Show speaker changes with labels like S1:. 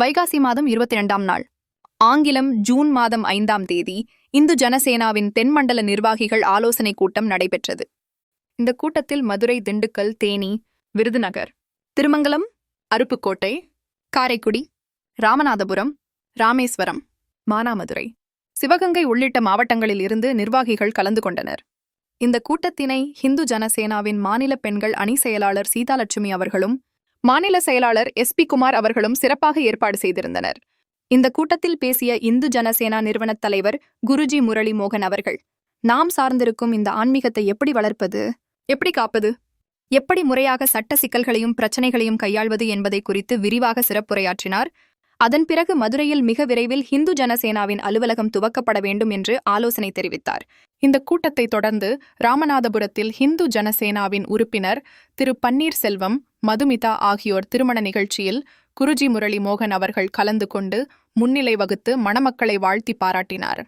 S1: வைகாசி மாதம் இருபத்தி இரண்டாம் நாள். ஆங்கிலம் ஜூன் மாதம் ஐந்தாம் தேதி இந்து ஜனசேனாவின் தென்மண்டல நிர்வாகிகள் ஆலோசனைக் கூட்டம் நடைபெற்றது. இந்த கூட்டத்தில் மதுரை திண்டுக்கல் தேனி விருதுநகர் திருமங்கலம் அருப்புக்கோட்டை காரைக்குடி ராமநாதபுரம் ராமேஸ்வரம் மானாமதுரை சிவகங்கை உள்ளிட்ட மாவட்டங்களில் இருந்து நிர்வாகிகள் கலந்து கொண்டனர். இந்த கூட்டத்தினை ஹிந்து ஜனசேனாவின் மாநில பெண்கள் அணி செயலாளர் சீதாலட்சுமி அவர்களும் மாநில செயலாளர் எஸ் பி குமார் அவர்களும் சிறப்பாக ஏற்பாடு செய்திருந்தனர். இந்த கூட்டத்தில் பேசிய இந்து ஜனசேனா நிறுவனத் தலைவர் குருஜி முரளி மோகன் அவர்கள் நாம் சார்ந்திருக்கும் இந்த ஆன்மீகத்தை எப்படி வளர்ப்பது? எப்படி காப்பது? எப்படி முறையாக சட்ட சிக்கல்களையும் பிரச்சனைகளையும் கையாள்வது என்பதை குறித்து விரிவாக சிறப்புரையாற்றினார். அதன் பிறகு மதுரையில் மிக விரைவில் ஹிந்து ஜனசேனாவின் அலுவலகம் துவக்கப்பட வேண்டும் என்று ஆலோசனை தெரிவித்தார். இந்த கூட்டத்தை தொடர்ந்து ராமநாதபுரத்தில் ஹிந்து ஜனசேனாவின் உறுப்பினர் திரு பன்னீர்செல்வம் மதுமிதா ஆகியோர் திருமண நிகழ்ச்சியில் குருஜி முரளி மோகன் அவர்கள் கலந்து கொண்டு முன்னிலை வகுத்து மணமக்களை வாழ்த்தி பாராட்டினார்.